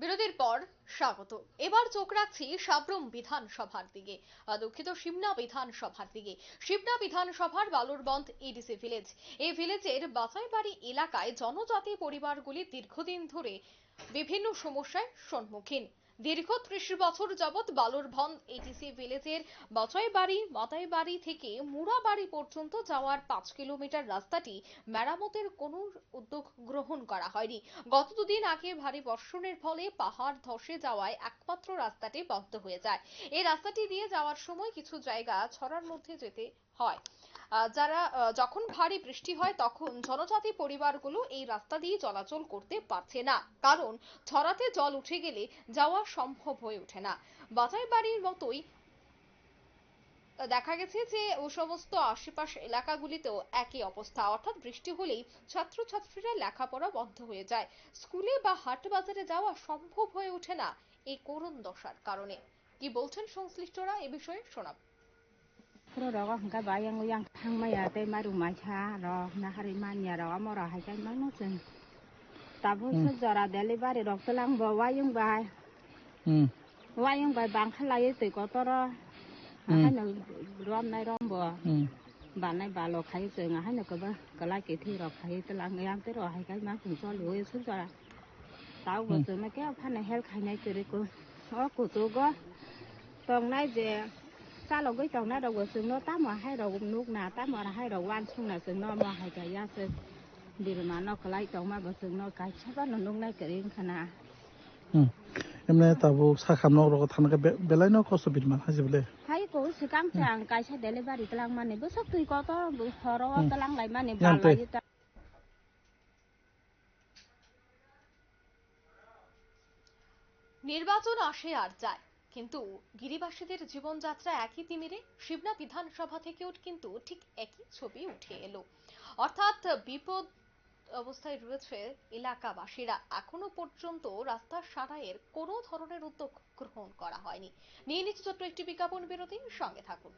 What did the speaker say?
বিরতির পর স্বাগত। এবার চোখ রাখছি সাবরুম বিধানসভার দিকে দুঃখিত সিমনা বিধানসভার দিকে। সিমনা বিধানসভার বালুরবন্ধ ইডিসি ভিলেজ। এই ভিলেজের বাসাইবাড়ি এলাকায় জনজাতি পরিবারগুলি দীর্ঘদিন ধরে বিভিন্ন সমস্যার সম্মুখীন। দীর্ঘ ত্রিশ বছর যাবৎ বালুরভন্দ এটিসি ভিলেজের বাছাইবাড়ি, মাতাইবাড়ি থেকে মুড়াবাড়ি পর্যন্ত যাওয়ার পাঁচ কিলোমিটার রাস্তাটি মেরামতের কোনো উদ্যোগ গ্রহণ করা হয়নি। গত দুদিন আগে ভারী বর্ষণের ফলে পাহাড় ধসে যাওয়ায় একমাত্র রাস্তাটি বন্ধ হয়ে যায়। এই রাস্তাটি দিয়ে যাওয়ার সময় কিছু জায়গা ছড়ার মধ্যে যেতে হয়। যারা যখন ভারী বৃষ্টি হয় তখন জনজাতি পরিবারগুলো এই রাস্তা দিয়ে চলাচল করতে পারছে না। কারণ ছড়াতে জল উঠে গেলে যাওয়া সম্ভব হয়ে ওঠে না। বাজাই বাড়ির মতোই দেখা গেছে যে ও সমস্ত আশেপাশ এলাকাগুলিতেও একই অবস্থা। অর্থাৎ বৃষ্টি হলেই ছাত্রছাত্রীরা লেখাপড়া বন্ধ হয়ে যায়। স্কুলে বা হাট বাজারে যাওয়া সম্ভব হয়ে ওঠে না এই করুণ দশার কারণে। কি বলছেন সংশ্লিষ্টরা এ বিষয়ে শোনাব। yang yang thang mày à tên Ừ. ahana rom nai rom bo ừ. bà này bà lọc hay rồi ngã hay là có ba có lại cái thi lọc hay tôi làm người tới rồi? Hay cái má cũng cho lúa à? vừa rồi mấy cái phan này heo khai này từ đây cô. Ó của tôi có. Tuần nay về xa lọc cái tuần nay đầu vừa sừng nó tám mà hai đầu cũng nước nà tám mà hai đầu quan xuống là sừng nó mà hay cái da sừng đi mà nó có lại tuần mà vừa sừng nó cái chắc nó nung này cái riêng khả em này tao vừa xa khám nó rồi thằng cái bé bé lại nó có sự bị mà hay gì vậy? নির্বাচন আসে আর যায় কিন্তু গিরিবাসীদের জীবনযাত্রা একই তিমিরে শিবনা বিধানসভা থেকেও কিন্তু ঠিক একই ছবি উঠে এলো। অর্থাৎ বিপদ অবস্থায় রয়েছে এলাকাবাসীরা। এখনও পর্যন্ত রাস্তা সারাইয়ের কোনো ধরনের উদ্যোগ গ্রহণ করা হয়নি। নিয়ে নিচ্ছি ছোট্ট একটি বিজ্ঞাপন বিরতির সঙ্গে থাকুন।